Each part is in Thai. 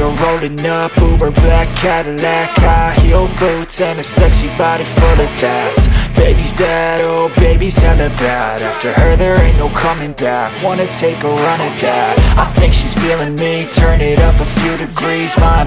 you're rolling up Uber black Cadillac High heel boots and a sexy body full of tats. Baby's bad, oh baby's hella bad. After her there ain't no coming back. Wanna take a run at that. I think she's feeling me. Turn it up a few degrees. My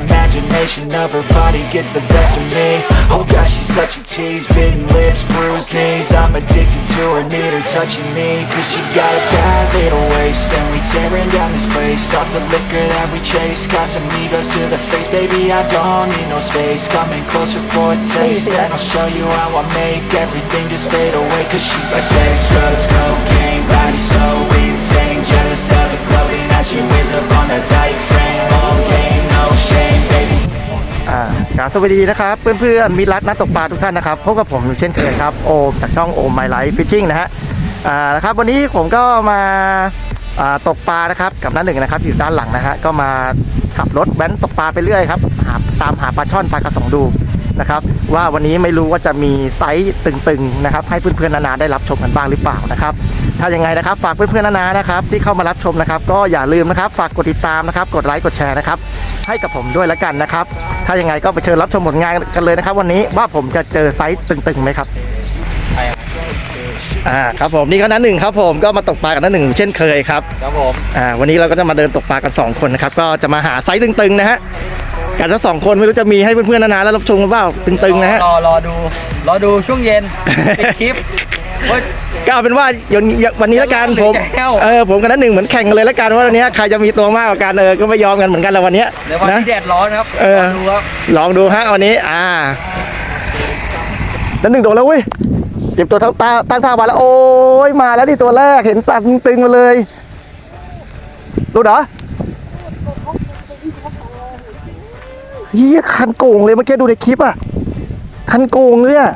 imagination of her body gets the best of me. Oh gosh, she's such a tease. Bitten lips, bruised knees. I'm addicted to her, need her touching me. Cause she got a bad little waist. And we tearing down this place. Off the liquor that we chase. Casamigos to the face. Baby, I don't need no space. Coming closer for a taste. And I'll show you how I make everything just fade away. Cause she's like sex, drugs, cocaine. Body so insane. Jealous of the clothing that she wears up on a อ่ากราบสวัสดีนะครับเพื่อนๆมิตรรักนักตกปลาทุกท่านนะครับพบกับผมเช่นเคยครับโอมจากช่องโอมไมไลฟ์ฟิชชิ่งนะฮะอ่านะครับวันนี้ผมก็มาอ่าตกปลานะครับกับน้าหนึ่งนะครับอยู่ด้านหลังนะฮะก็มาขับรถแว้นตกปลาไปเรื่อยครับหาตามหาปลาช่อนปลากระสงดูนะครับว่าวันนี้ไม่รู้ว่าจะมีไซส์ตึงๆนะครับให้เพื่อนๆนานาได้รับชมกันบ้างหรือเปล่านะครับ ถ้ายังไงนะครับ ฝากเพื่อนๆนานานะครับ ที่เข้ามารับชมนะครับ ก็อย่าลืมนะครับ ฝากกดติดตามนะครับ กดไลค์กดแชร์นะครับ ให้กับผมด้วยแล้วกันนะครับ ถ้ายังไงก็ไปเชิญรับชมผลงานกันเลยนะครับ วันนี้ว่าผมจะเจอไซส์ตึงๆไหมครับอ่าครับผมนี่ก็นันหนึ่งครับผมก็มาตกปลากันนันหนึ่งเช่นเคยครับครับผมอ่าวันนี้เราก็จะมาเดินตกปลากันสองคนนะครับ ก็จะมาหาไซส์ตึงๆนะฮะกันทั้งสองคนไม่รู้จะมีให้เพื่อนๆนานาแล้วรับชมกันเปล่าตึงๆนะฮะรอรอดูรอดูช่วงเย็นปิดคลิปว่า ก็เอาเป็นว่าเดี๋ยววันนี้ละกันหรือผมจะแห้วเออผมกับนันหนึ่งเหมือนแข่งกันเลยละกันว่าวันนี้ใครจะมีตัวมากกว่ากันเออก็ไม่ยอมกันเหมือนกันละวันเนี้ยเดี๋ยววันนะที่แดดร้อนครับเออรดูครับลองดูฮะวันนี้ อ่าแล้วหนึ่งโดนแล้วเว้ยเจ็บตัวทั้งตาตั้งท่ามาแล้วโอ้ยมาแล้วนี่ตัวแรกเห็นตันตึงมาเลยรู้เหรอเฮียคันโกงเลยเมื่อกี้ดูในคลิปอะคันโกงเลยอะ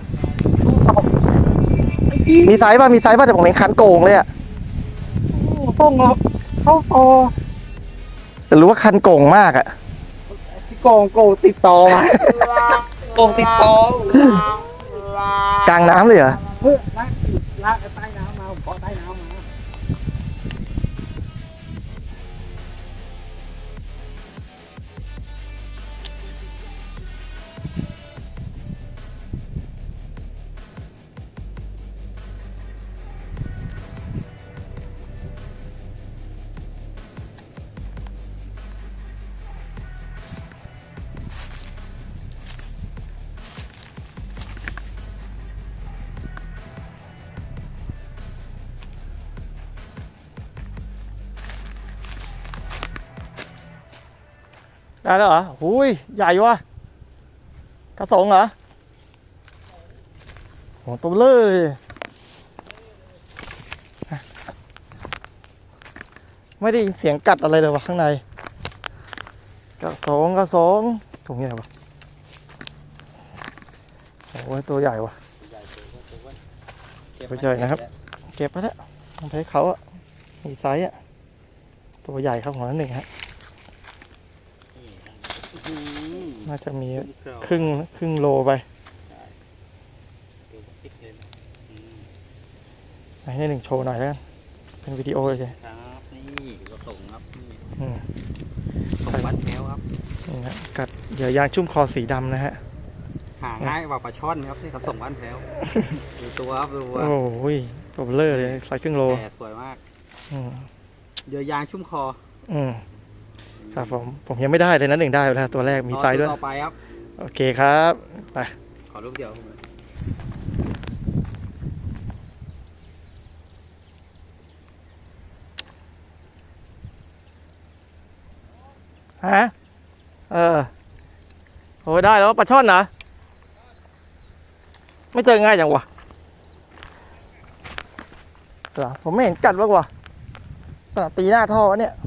มีไซส์ป่ะ มีไซส์ป่ะแต่ผมเห็นคันโกงเลยอะพงเราเขาโอแต่รู้ว่าคันโกงมากอะโกงโกงติดต่อมาโกงติดต่อกลางน้ำเลยเหรอเฮ้ยลากลากใต้น้ำมาผมขอใต้น้ ได้แล้วเหรอหุยใหญ่วะกระสงเหรอโหตัวเลยไม่ได้ยินเสียงกัดอะไรเลยวะข้างใน กระสงกระสงถุงใหญ่วะโอ้ยตัวใหญ่วะไปเจอนะครับ เก็บไปแล้วต้องให้เขาอะมีไซส์อะตัวใหญ่ครับของนั้นหนึ่งฮะ น่าจะมีครึ่งครึ่งโลไปให้หนึ่งโชว์หน่อยแล้วกันเป็นวิดีโอเลยใช่ครับนี่เราส่งครับนี่อืมส่งบัตรแมวครับนี่นะกัดเหยื่อยางชุ่มคอสีดำนะฮะหาง่ายกว่าปลาช่อนครับที่เขาส่งบ้านแพ้วดูตัวครับดูว่าโอ้ยตัวเบลอเลยไซส์ครึ่งโลแต่สวยมากอืมเดือยางชุ่มคอ อืม ครับผมผมยังไม่ได้เลยนะหนึ่งได้ไปแล้วตัวแรกมีไซส์ด้วยรอตัวต่อไปครับ โอเคครับไปขอลูกเดียวฮะเออโอ้ยได้แล้วปลาช่อนนะไม่เจอง่ายจังวะเหรอผมไม่เห็นกัดว่ากว่าขนาดตีหน้าท่อวะเนี่ยเ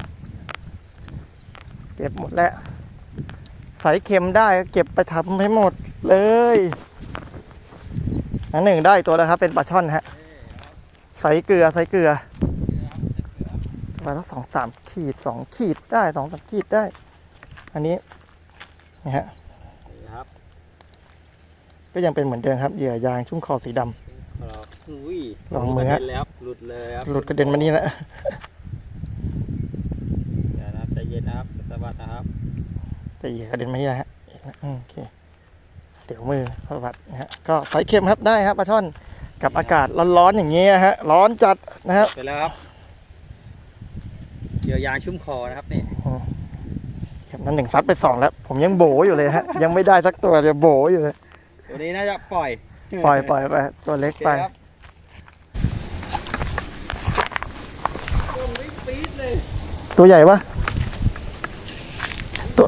ก็บหมดแล้วใส่เค็มได้ก็เก็บไปทำให้หมดเลยอันหนึ่งได้ตัวแล้วครับ เป็นปลาช่อนฮะใส่เกลือใส่เกลือประมาณสักสองสามขีดสองขีดได้สองสามขีดได้ อันนี้นะฮะครับก็ยังเป็นเหมือนเดิมครับเหยื่อยางชุ่มคอสีดำครับอุ้ยลองมือฮะกระเด็นแล้วหลุดเลยครับหลุดกระเด็นมานี่แล้วเดี๋ยวนะครับใจเย็นนะครับสวัส ดีนะครับแต่เหยื่อกระเด็นมาที่นะฮะอืมโอเคเสียวมือพระบัดนะฮะก็ไฟเค็มครับได้ครับปลาช่อนกับอากาศร้อนๆอย่างเงี้ยฮะ ร้อนจัดนะครับเสร็จแล้วครับเหยื่อยางชุ่มคอนะครับนี่ครับนั่นหนึ่งซัดไปสองแล้ว ผมยังโบอยู่เลยฮะ ยังไม่ได้สักตัวจะโบอยู่เลยตัวนี้น่าจะปล่อย ปล่อยปล่อยไปตัวเล็กโอเคไปครับโอ้ยปี๊ดเลยตัวใหญ่ปะตัว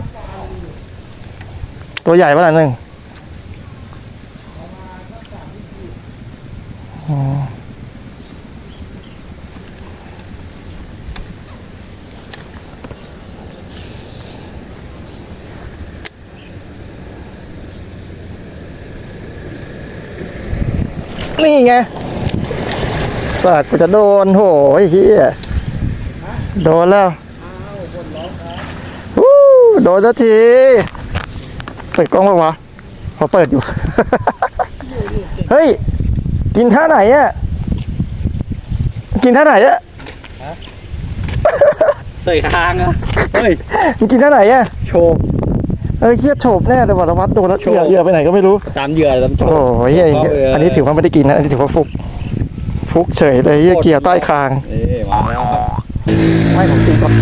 ตัวใหญ่ปะล่ะหนึ่งนี่ไงสาดกูจะโดนโหยเฮียโดนแล้ววู้โดนสักที เปิดกล้องปะวะพอเปิดอยู่ เฮ้ย กินท่าไหนอะ กินท่าไหนอะเสยคางอะ เฮ้ยมันกินท่าไหนอะ โชว์เอ้ยเครียดโฉบแน่แต่วัดวัดโดนแล้วเหยื่อเหยื่อไปไหนก็ไม่รู้ ตามเหยื่อตามโชโอ้ว์ยเหี้ยก็เอออันนี้ถือว่าไม่ได้กินนะ อันนี้ถือว่าฟุก ฟุกเฉยเลยเหี้ยเกี่ยวใต้คาง เอ๊มาแล้วครับไม่ผมตีก่อน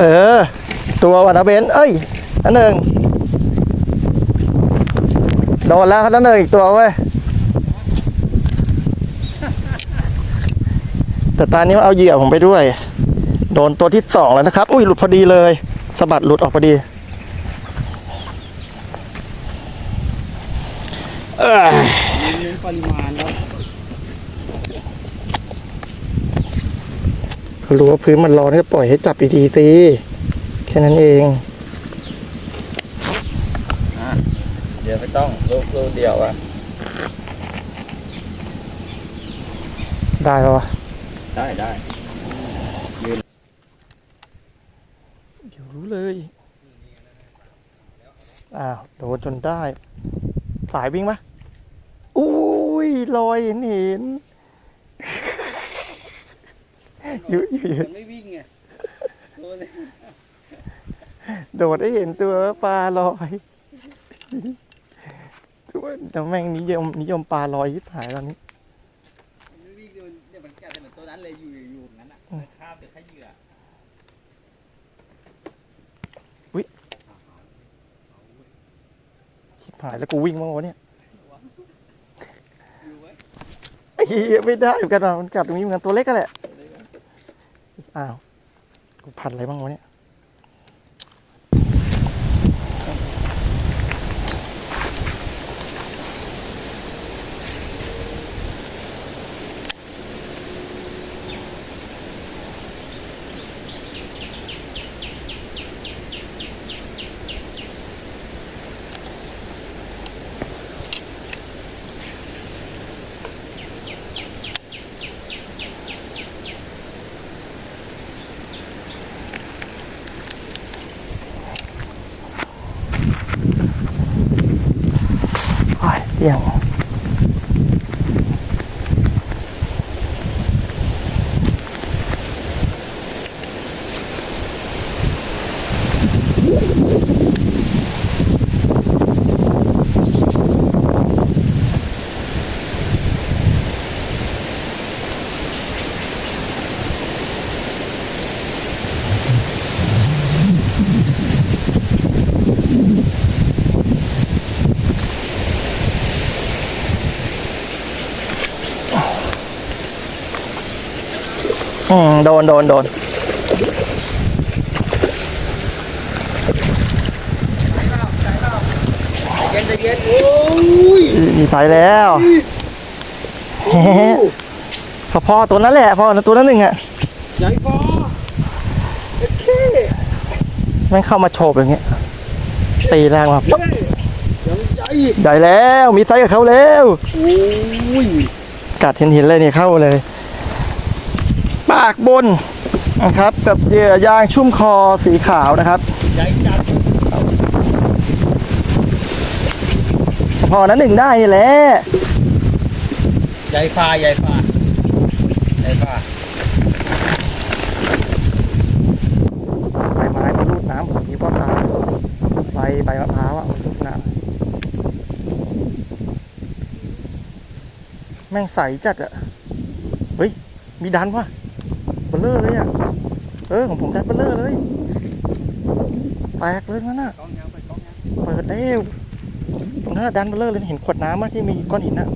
เออ ตัววันนะเบนเอ้ยอันหนึ่งโดนแล้วนั่นหนึ่งอีกตัวเว้ยแต่ตอนนี้มาเอาเหยื่อผมไปด้วย โดนตัวที่สองแล้วนะครับ อุ้ยหลุดพอดีเลยสะบัดหลุดออกพอดี เอ้ย เน้นปริมาณครับ เขา รู้ว่าพื้นมันร้อนก็ปล่อยให้จับดีๆสิแค่นั้นเองเดี๋ยวไม่ต้องลูกลูกเดียวอะ ได้ปะวะได้ได้เดี๋ยวรู้เลยอ้าวโดนจนได้ สายวิ่งปะอุ้ยลอยเห็นเห็น อยู่อยู่อยู่มันไม่วิ่งไงโดนเลยโดดได้เห็นตัวปลาลอยตัวแต่แม่งนิยมนิยมปลาลอยยิบหายตอนนี้มันไม่วิ่งโดนเนี่ยมันแกะแต่เหมือนตัวนั้นเลยอยู่อยู่อย่างนั้นอะข้ามแต่แค่เหยื่อชิบหายแล้วกูวิ่งมางวะเนี่ยอยู่ไว้ไอ้เหี้ยไม่ได้เหมือนกันว่ะมันกัดตรงนี้เหมือนกันตัวเล็กก็แหละ อ้าวกูพันอะไรบ้างวะเนี่ย โโดนโดนโดนเย็นใจเย็นโอ้ยมีไฟแล้วพอพอตัวนั้นแหละพอตัวนั้นหนึ่งอะใหญ่พอโอเคแม่งเข้ามาโฉบอย่างเงี้ยตีแรงมาปุ๊บใหญ่ใหญ่แล้วมีไซส์กับเขาแล้วโอ้ยกัดเห็นหินเลยนี่เข้าเลย ปากบนนะครับกับเหยื่อยางชุ่มคอสีขาวนะครับใหญ่จัดพอนั้นหนึ่งได้นี่แหละใหญ่ฟ้าใหญ่ฟ้าใหญ่ฟ้าใบไม้มันรูดน้ำผมคิดว่าปลาใบใบมะพร้าวอะมันรูดน้ำแม่งใสจัดอะ เฮ้ย มีดันวะ เบลเลอร์เลยอะ เออของผมดันเบลเลอร์เลย แตกเลยนั่นน่ะกล้องยังไปกล้องยังเปิดเร็วตรงนั้นนะดันเบลเลอร์เลยเห็นขวดน้ำอะที่มีก้อนหินอะ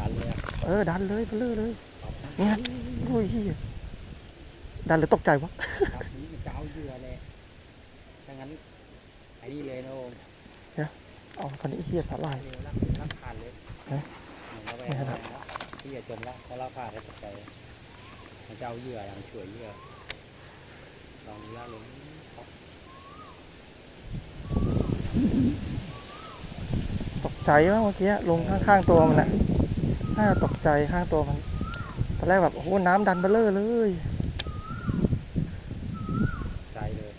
ดันเลยอะเออ ดันเลยเบลเลอร์เลยเนี่ยโอ้ยเหี้ยดันหรือตกใจวะครับนี่จะเอาเหยื่อเลยถ้างั้นไอ้นี่เลยนะโอมเอาตอนนี้เฮียสาลายเร็วรักรักผ่านเลยเอ๊ะเหมือนเราไปไม่ถนัดที่จะจมละเพราะเราผ่านแล้วตกใจ มันจะเอาเหยื่ออย่างช่วยเหยื่อลองล่าลงตกใจวะเมื่อกี้ลงข้างๆตัวมันนะน่าตกใจข้างตัวมันตอนแรกแบบโอ้โหน้ำดันเบลเลอร์เลย ใจเลย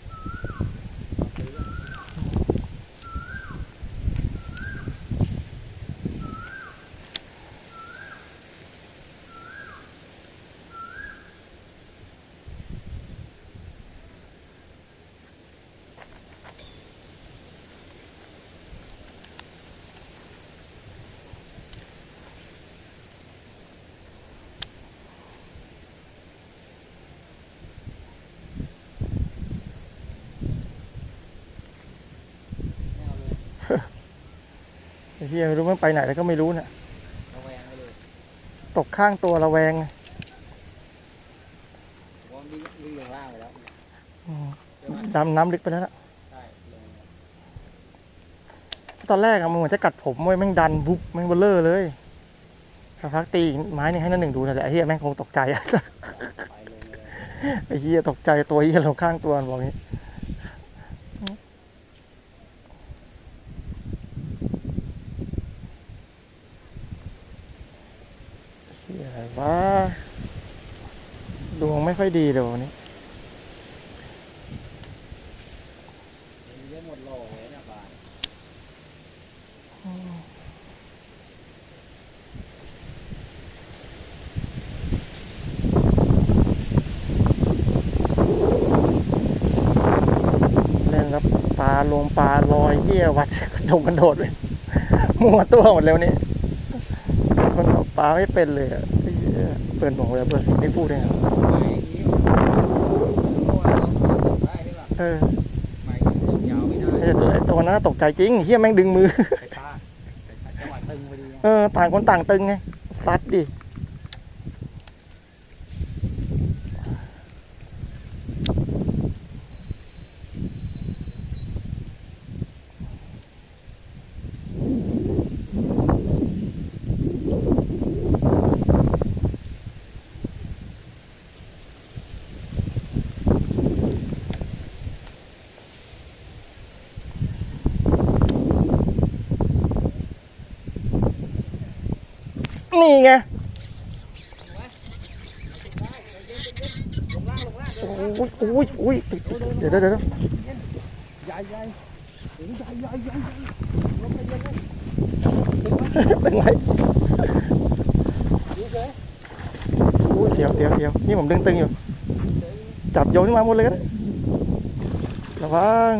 ไม่เอาเลย ไอ้ เฮียไม่รู้มันไปไหนแล้วก็ไม่รู้น่ะระแวงไปเลยตกข้างตัวระแวงผมว่าวิ่งวิ่งลงล่างไปแล้วอืมเดี๋ยวมันดำน้ำลึกไปแล้วล่ะใช่ลงตอนแรกอะมันเหมือนจะกัดผมเว้ยแม่งดันบุ๊บแม่งเบลเลอร์เลยสักพักตีอีกไม้หนึงให้นั่นหนึ่งดูนั่นแหละไอ้เฮียแม่งคงตกใจอะไปลงเลยไอ้เฮียตกใจตัวเฮียลงข้างตัวมันบอกงี้เฮียอะไร วะดวงไม่ค่อยดีเดี๋ยววันนี้หมดโลเลยเนี่ยบาเล่นแล้วปลาลงปลาลอยเฮียวัดกระโดดกระโดดเลยมัวตัวหมดแล้วนี่คนเอาปลาไม่เป็นเลยอะ เหี้ยเปิดบอกเลยเปิดสิ่งไม่พูดเลยอะไปอย่างนี้โอ้ยเราได้หรือเปล่าเออไปตกยาวไม่ได้ไอ้ตัวไอ้ตัวนั้นนะตกใจจริงเฮียแม่งดึงมือไปพลาดจังหวะตึงพอดีไงเออต่างคนต่างตึงไงซัดดินี่ไงโอุ้ยอุ้ยติดติดเดี๋ยวเดี๋ยวเดี๋ยวใหญ่ใหญ่โอ้ยใหญ่ใหญ่ใหญ่ตึงไว้โอ้ยเสียวเสียวเสียวนี่ผมดึงตึงอยู่ จับโยนขึ้นมาหมดเลยกันระวัง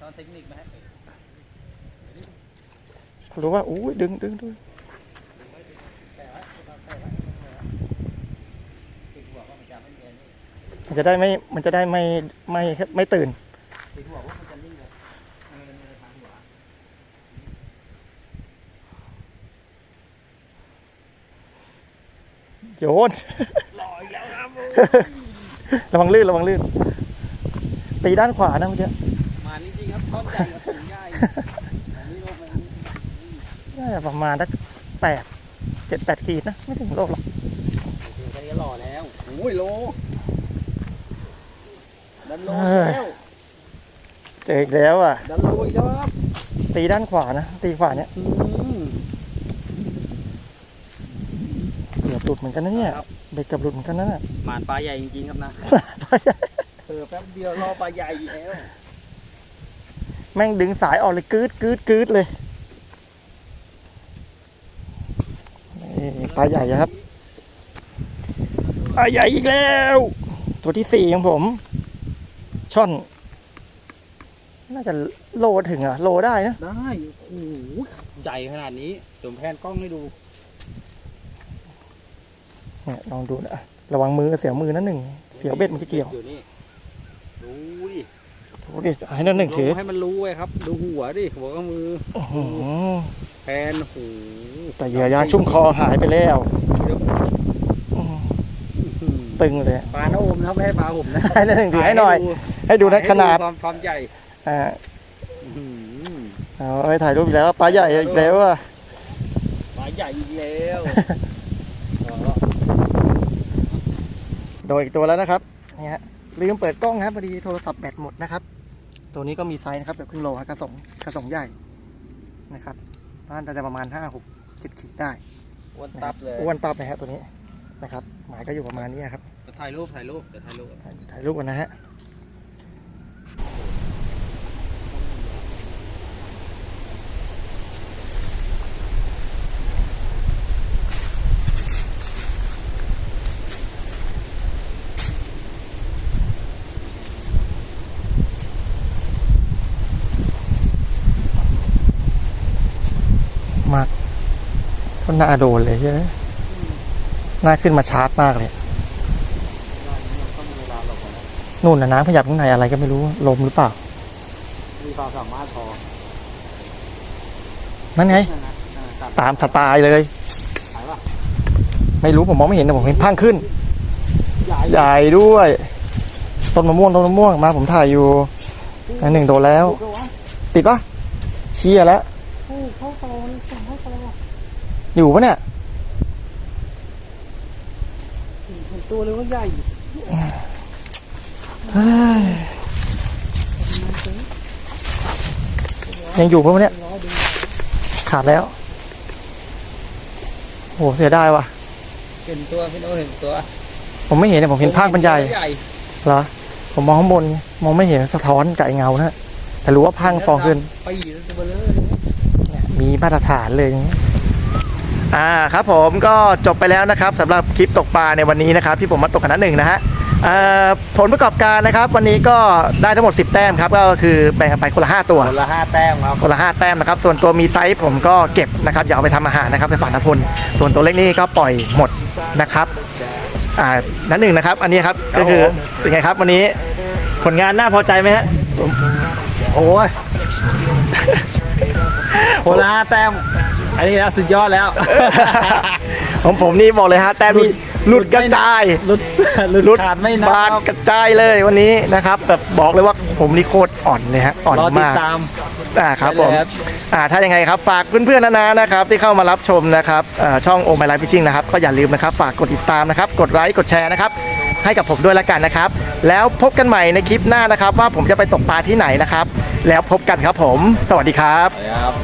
ตอนเทคนิคไหม รู้ว่าโอ้ดึงดึงดึงมันจะได้ไม่ มันจะได้ไม่ไม่ไม่ตื่นโยนระวังลื่นระวังลื่นตีด้านขวานะเมื่อกี้มาจริงครับท่อนใหญ่กับถุงใหญ่อันนี้ลงไปอ่น่าจะประมาณสักแปดเจ็ดแปดขีดนะ ไม่ถึงโลหรอกถึงแค่นี้ก็หล่อแล้วโอ้ยโลดันโลเออแล้วเจออีกแล้วอะดันโลอีกแล้วครับตีด้านขวานะ ตีขวาเนี้ยอืมเกือบหลุดเหมือนกันนะเนี่ยครับ เบ็ดเกือบหลุดเหมือนกันนะน่ะหมานปลาใหญ่จริงๆครับนะเออแป๊บเดียวรอปลาใหญ่อีกแล้ว แม่งดึงสายออกเลยกึดกึดกึดเลยนี่ ปลาใหญ่อะครับปลาใหญ่อีกแล้ว ตัวที่สี่ของผม ช่อน น่าจะโลถึงอะโลได้นะ ได้ โอ้โห ใหญ่ขนาดนี้จมแพนกล้องให้ดู เนี่ยลองดูนะ ระวังมือเสียวมือนะหนึ่ง เสียวเบ็ดมันจะเกี่ยว อยู่นี่ ดูดิดูดิให้นั่นหนึ่งถือลให้มันรู้ไว้ครับ ดูหัวดิหัวกับมือ อื้อหือแพนหูแต่เหยื่อยางชุ่มคอหายไปแล้วอื้อตึงเลยปลาโนมนะครับไม่ให้ปลาผมนะให้นั่นหนึ่งถือให้หน่อย ให้ดูนะขนาดความความใหญ่อ่าอื้อหือเอาไปถ่ายรูปอีกแล้วปลาใหญ่อีกแล้วอะปลาใหญ่อีกแล้วอ๋อโดนอีกตัวแล้วนะครับนี่ฮะลืมเปิดกล้องครับพอดีโทรศัพท์แบตหมดนะครับ ตัวนี้ก็มีไซส์นะครับแบบครึ่งโลครับกระสงกระสงใหญ่นะครับ บ้านจะประมาณห้าหกสิบขีดได้อ้วนนะคตัรับเลยอ้วนตับนะฮะตัวนี้นะครับ หมายก็อยู่ประมาณนี้ครับ จะถ่ายรูปถ่ายรูปจะถ่ายรูปถ่ายถ่ายรูปกันนะฮะ ก็น่าโดนเลยใช่ไหมน่าขึ้นมาชาร์จมากเลยต้องมีเวลาหลบก่อนนะนู่นนะน้ำขยับข้างในอะไรก็ไม่รู้ ลมหรือเปล่า มีความสามารถพอ นั่นไงนะนะอ่าตัดตามสไตล์เลยถ่ายป่ะไม่รู้ผมมองไม่เห็นแต่ผมเห็นพังขึ้นใหญ่ใหญ่ด้วย ต้นมะม่วงต้นมะม่วงมาผมถ่ายอยู่อันหนึ่งโดนแล้วก็วะติดปะเชียแล้ว โอ้เข้าตอเลยสั่งเข้าตอ อยู่ปะเนี่ยเห็นตัวเลยว่าใหญ่เฮ้ยยังอยู่ปะวะเนี่ยล้อดึงขาดแล้ว โหเสียดายว่ะ เห็นตัวพี่โนเห็นตัว ผมไม่เห็นเนี่ยผมเห็นภาคบรรยายใหญ่เหรอ ผมมองข้างบนไงมองไม่เห็นสะท้อนกับไอ้เงานะแต่รู้ว่าพังฟองขึ้นปีแล้วตัวเบลอเลยมีมาตรฐานเลยอย่างนี้ อ่าครับผมก็จบไปแล้วนะครับสำหรับคลิปตกปลาในวันนี้นะครับ ที่ผมมาตกกันนั้นหนึ่งนะฮะเอ่อผลประกอบการนะครับวันนี้ก็ได้ทั้งหมด 10 แต้มครับก็คือแบ่งกันไปคนละ 5 ตัวคนละห้าแต้มครับคนละ5แต้มนะครับส่วนตัวมีไซส์ผมก็เก็บนะครับอย่าเอาไปทำอาหารนะครับไปฝากนพลส่วนตัวเล็กนี่ก็ปล่อยหมดนะครับอ่านั้นหนึ่งนะครับ อันนี้ครับก็คือเป็นไงครับวันนี้ผลงานน่าพอใจไหมฮะโอ้ยคนละห้าแต้ม อันนี้แล้วสุดยอดแล้ว ของผมนี่บอกเลยฮะแต้มนี่หลุดกระจายหลุดหลุดขาดไม่นับ บาดกระจายเลยวันนี้นะครับแบบบอกเลยว่าผมนี่โคตรอ่อนเลยฮะอ่อนรอติดมาก ตาม อ่าครับผมได้เลยครับ อ่าถ้ายังไงครับฝากเพื่อนๆนานานะครับที่เข้ามารับชมนะครับเอ่อช่องโอ y ไลฟ์พิชิ่งนะครับก็อย่าลืมนะครับฝากกดติดตามนะครับ กดไลค์กดแชร์นะครับ ให้กับผมด้วยละกันนะครับ แล้วพบกันใหม่ในคลิปหน้านะครับ ว่าผมจะไปตกปลาที่ไหนนะครับ แล้วพบกันครับผม สวัสดีครับ ครับ